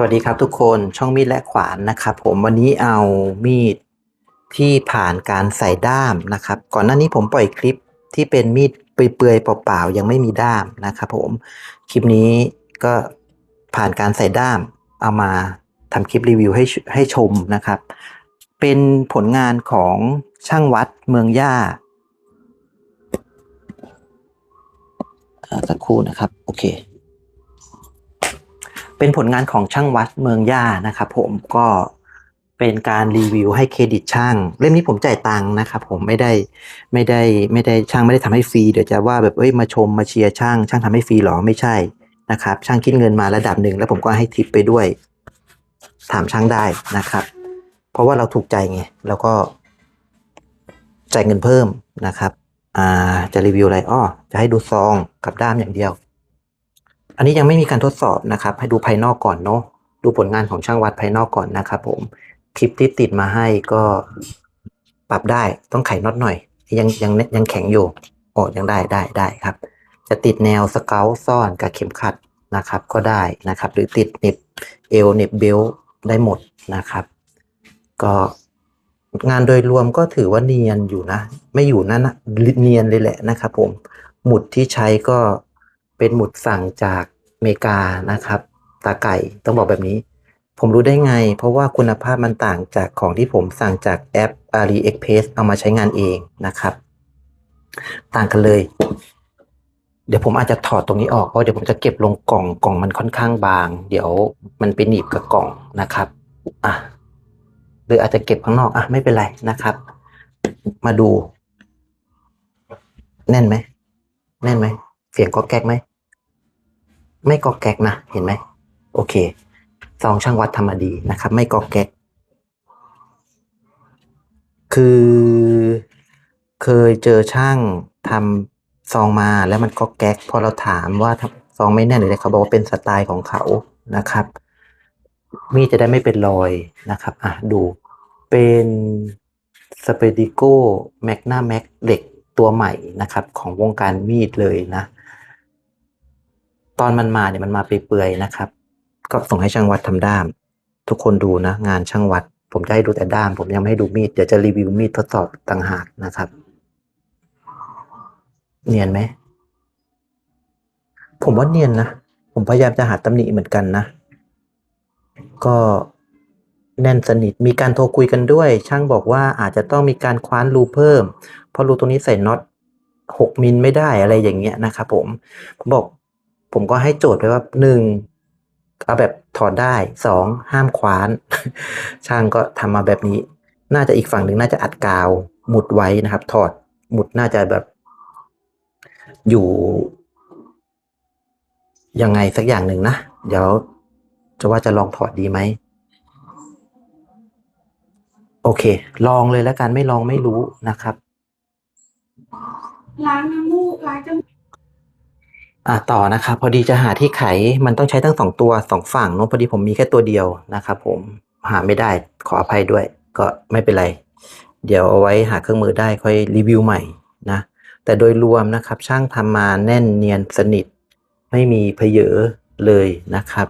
สวัสดีครับทุกคนช่องมีดและขวานนะครับ ผมวันนี้เอามีดที่ผ่านการใส่ด้ามนะครับ ก่อนหน้านี้ผมปล่อยคลิปที่เป็นมีดเปื่อยๆเปล่าๆยังไม่มีด้ามนะครับผมคลิปนี้ก็ผ่านการใส่ด้ามเอามาทำคลิปรีวิวให้ให้ชมนะครับ เป็นผลงานของช่างวัดเมืองย่าสักครู่นะครับ โอเค เป็นผลงานของช่างวัดเมืองย่านะครับผมก็เป็นการรีวิวให้เครดิตช่าง เล่มนี้ผมจ่ายตังค์นะครับผมไม่ได้ไม่ได้ไม่ได้ช่างไม่ได้ทำให้ฟรีเดี๋ยวจะว่าแบบเอ้ยมาชมมาเชียร์ช่าง ช่างทำให้ฟรีหรอไม่ใช่นะครับ ช่างคิดเงินมาระดับหนึ่งแล้วผมก็ให้ทิปไปด้วย ถามช่างได้นะครับ เพราะว่าเราถูกใจไงแล้วก็จ่ายเงินเพิ่มนะครับ อ่าจะรีวิวอะไรอ้อจะให้ดูซองกับด้ามอย่างเดียว อันนี้ยังไม่มีการทดสอบนะครับ ให้ดูภายนอกก่อนเนาะดูผลงานของช่างวัดภายนอกก่อนนะครับผมคลิปที่ติดมาให้ก็ปรับได้ต้องไขน็อตหน่อย ยังยังยังแข็งอยู่โอ้ยังได้ได้ได้ครับ จะติดแนวสเกลซ่อนกับเข็มขัดนะครับ ก็ได้นะครับ หรือติดเน็บเอวเน็บเบลได้หมดนะครับ ก็งานโดยรวมก็ถือว่าเนียนอยู่นะ ไม่อยู่นั่นนะเนียนเลยแหละนะครับผมหมุดที่ใช้ก็ เป็นหมุดสั่งจากอเมริกานะครับ ตาไก่ต้องบอกแบบนี้ ผมรู้ได้ไง เพราะว่าคุณภาพมันต่างจากของที่ผมสั่งจากแอป AliExpress เอามาใช้งานเองนะครับ ต่างกันเลย เดี๋ยวผมอาจจะถอดตรงนี้ออกเพราะเดี๋ยวผมจะเก็บลงกล่องกล่องมันค่อนข้างบาง เดี๋ยวมันไปหนีบกับกล่องนะครับอะหรืออาจจะเก็บข้างนอกอะไม่เป็นไรนะครับ มาดู แน่นไหมแน่นไหมเสียงก็แก๊กไหม ไม่ก็แก๊กนะ เห็นไหม โอเคซองช่างวัดธรรมดีนะครับ ไม่ก็แก๊ก คือ เคยเจอช่างทำซองมาแล้วมันก็แก๊ก พอเราถามว่าทำซองไม่แน่นหรืออะไรเขาบอกว่าเป็นสไตล์ของเขานะครับ มีจะได้ไม่เป็นรอยนะครับ อะ ดูเป็นสเปดิโก้แมกนาแม็กเหล็กตัวใหม่นะครับ ของวงการมีดเลยนะ ตอนมันมาเนี่ยมันมาเปื่อยๆนะครับ ก็ส่งให้ช่างวัดทำด้าม ทุกคนดูนะ งานช่างวัด ผมจะให้ดูแต่ด้าม ผมยังไม่ให้ดูมีดเดี๋ยวจะรีวิวมีดทดสอบต่างหากนะครับ เนียนไหมผมว่าเนียนนะผมพยายามจะหาตำหนิเหมือนกันนะ ก็แน่นสนิทมีการโทรคุยกันด้วย ช่างบอกว่าอาจจะต้องมีการคว้านรูเพิ่ม เพราะรูตรงนี้ใส่น็อตหกมิลไม่ได้อะไรอย่างเงี้ยนะครับผมผมบอก ผมก็ให้โจทย์ไปว่าหนึ่งเอาแบบถอดได้สองห้ามคว้าน ช่างก็ทำมาแบบนี้ น่าจะอีกฝั่งหนึ่งน่าจะอัดกาวหมุดไว้นะครับ ถอดหมุดน่าจะแบบ อยู่ยังไงสักอย่างหนึ่งนะ เดี๋ยวจะว่าจะลองถอดดีไหม โอเค ลองเลยแล้วกันไม่ลองไม่รู้นะครับ ล้างน้ำมูกล้างจมูก อะต่อนะครับ พอดีจะหาที่ไขมันต้องใช้ทั้งสองตัวสองฝั่งเนอะพอดีผมมีแค่ตัวเดียวนะครับ ผมหาไม่ได้ขออภัยด้วย ก็ไม่เป็นไร เดี๋ยวเอาไว้หาเครื่องมือได้ค่อยรีวิวใหม่นะแต่โดยรวมนะครับ ช่างทำมาแน่นเนียนสนิท ไม่มีเพเยอเลยนะครับ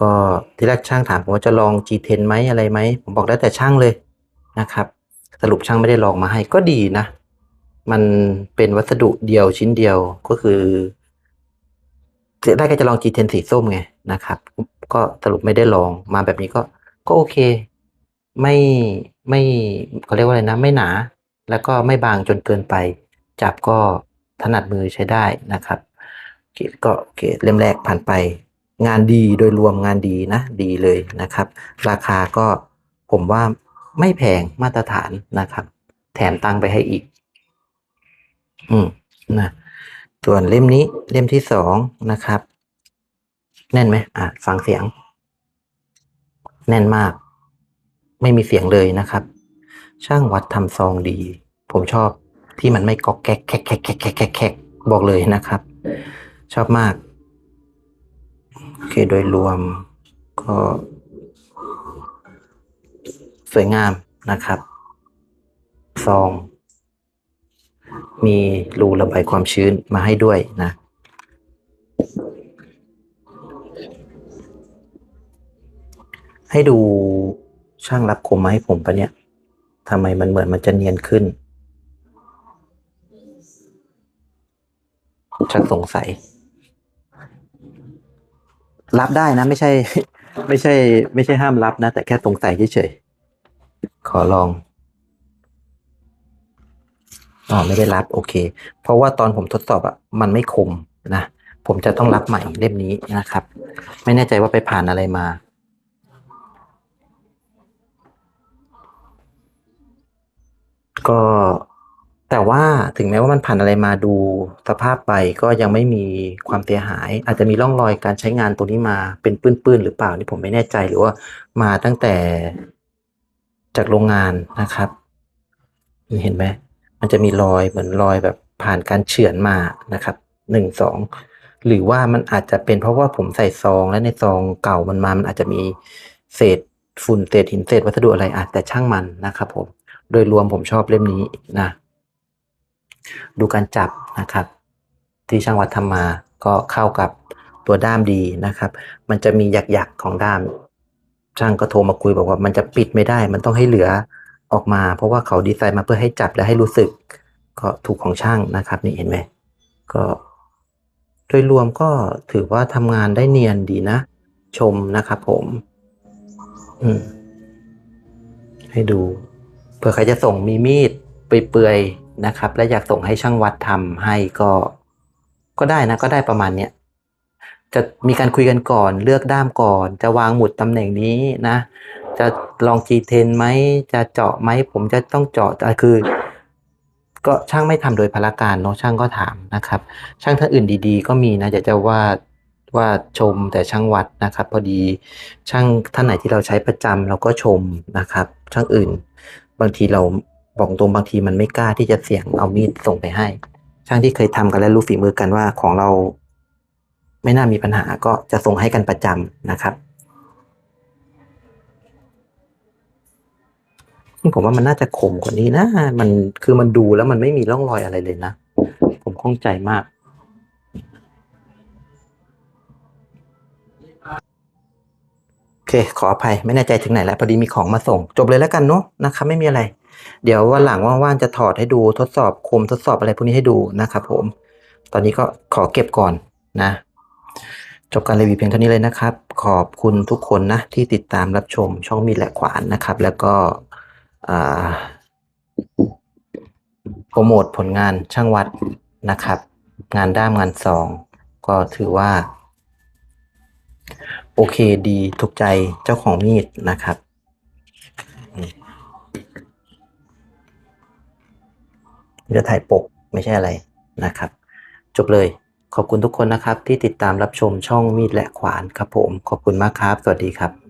ก็ที่แรกช่างถามผมว่าจะลอง G10 ไหมอะไรไหมผมบอกได้แต่ช่างเลยนะครับ สรุปช่างไม่ได้ลองมาให้ก็ดีนะ มันเป็นวัสดุเดียวชิ้นเดียวก็คือ ได้ก็จะลอง G10 สีส้มไงนะครับ ก็สรุปไม่ได้ลองมาแบบนี้ก็ก็โอเค ไม่ไม่เขาเรียกว่าอะไรนะ ไม่หนา แล้วก็ไม่บางจนเกินไป จับก็ถนัดมือใช้ได้นะครับโอเคก็โอเคเล่มแรกผ่านไป งานดีโดยรวมงานดีนะ ดีเลยนะครับ ราคาก็ผมว่าไม่แพงมาตรฐานนะครับ แถมตังไปให้อีก อืมนะ ส่วนเล่มนี้เล่มที่สองนะครับ แน่นไหมอะฟังเสียง แน่นมาก ไม่มีเสียงเลยนะครับ ช่างวัดทำซองดี ผมชอบที่มันไม่ก๊อกแก๊กแคกแคกแคกแคกแกแคกบอกเลยนะครับ ชอบมากโอเคโดยรวมก็ สวยงามนะครับซอง มีรูระบายความชื้นมาให้ด้วยนะ ให้ดูช่างรับคมมาให้ผมปะเนี่ยทำไมมันเหมือนมันจะเนียนขึ้น ชักสงสัย รับได้นะ ไม่ใช่ ไม่ใช่ ไม่ใช่ห้ามรับนะ แต่แค่สงสัยเฉยๆขอลอง อ๋อไม่ได้รับโอเค เพราะว่าตอนผมทดสอบอะมันไม่คมนะผมจะต้องรับใหม่เล่มนี้นะครับ ไม่แน่ใจว่าไปผ่านอะไรมาก็แต่ว่าถึงแม้ว่ามันผ่านอะไรมาดูสภาพไปก็ยังไม่มีความเสียหาย อาจจะมีร่องรอยการใช้งานตัวนี้มาเป็นปื้นๆหรือเปล่านี่ผมไม่แน่ใจหรือว่ามาตั้งแต่จากโรงงานนะครับ เห็นไหม มันจะมีรอยเหมือนรอยแบบผ่านการเฉือนมานะครับหนึ่งสองหรือว่ามันอาจจะเป็นเพราะว่าผมใส่ซองและในซองเก่ามันมามันอาจจะมีเศษฝุ่นเศษหินเศษวัสดุอะไรอาจแต่ช่างมันนะครับผมโดยรวมผมชอบเล่มนี้นะ ดูการจับนะครับ ที่ช่างวัดทำมาก็เข้ากับตัวด้ามดีนะครับ มันจะมีหยักๆของด้าม ช่างก็โทรมาคุยบอกว่ามันจะปิดไม่ได้ มันต้องให้เหลือ ออกมา เพราะว่าเขาดีไซน์มาเพื่อให้จับและให้รู้สึก ก็ถูกของช่างนะครับ นี่เห็นไหมก็โดยรวมก็ถือว่าทำงานได้เนียนดีนะ ชมนะครับผม อืม ให้ดูเผื่อใครจะส่งมีมีดเปื่อยๆนะครับ และอยากส่งให้ช่างวัดทำให้ก็ ก็ได้นะ ก็ได้ประมาณเนี้ยจะมีการคุยกันก่อน เลือกด้ามก่อน จะวางหมุดตำแหน่งนี้นะ จะลอง G10 ไหมจะเจาะไหมผมจะต้องเจาะแต่คือ ก็ช่างไม่ทำโดยพละการเนาะช่างก็ถามนะครับ ช่างท่านอื่นดีๆ ก็มีนะอยากจะว่าว่าชมแต่ช่างวัดนะครับ พอดีช่างท่านไหนที่เราใช้ประจำเราก็ชมนะครับ ช่างอื่น บางทีเราบอกตรงบางทีมันไม่กล้าที่จะเสี่ยงเอามีดส่งไปให้ ช่างที่เคยทำกันและรู้ฝีมือกันว่าของเรา ไม่น่ามีปัญหาก็จะส่งให้กันประจำนะครับ ผมว่ามันน่าจะคมกว่านี้นะ มันคือมันดูแล้วมันไม่มีร่องรอยอะไรเลยนะ ผมข้องใจมากโอเค ขออภัย ไม่แน่ใจถึงไหนแล้วพอดีมีของมาส่ง จบเลยแล้วกันเนาะนะครับไม่มีอะไร เดี๋ยววันหลังว่างๆจะถอดให้ดูทดสอบคมทดสอบอะไรพวกนี้ให้ดูนะครับผม ตอนนี้ก็ขอเก็บก่อนนะ จบการรีวิวเพียงเท่านี้เลยนะครับ ขอบคุณทุกคนนะที่ติดตามรับชมช่องมีดและขวานนะครับ แล้วก็ โปรโมทผลงานช่างวัดนะครับ งานด้ามงานซอง ก็ถือว่า โอเคดีถูกใจเจ้าของมีดนะครับจะถ่ายปกไม่ใช่อะไรนะครับ จบเลยขอบคุณทุกคนนะครับที่ติดตามรับชมช่องมีดและขวานครับผม ขอบคุณมากครับ สวัสดีครับ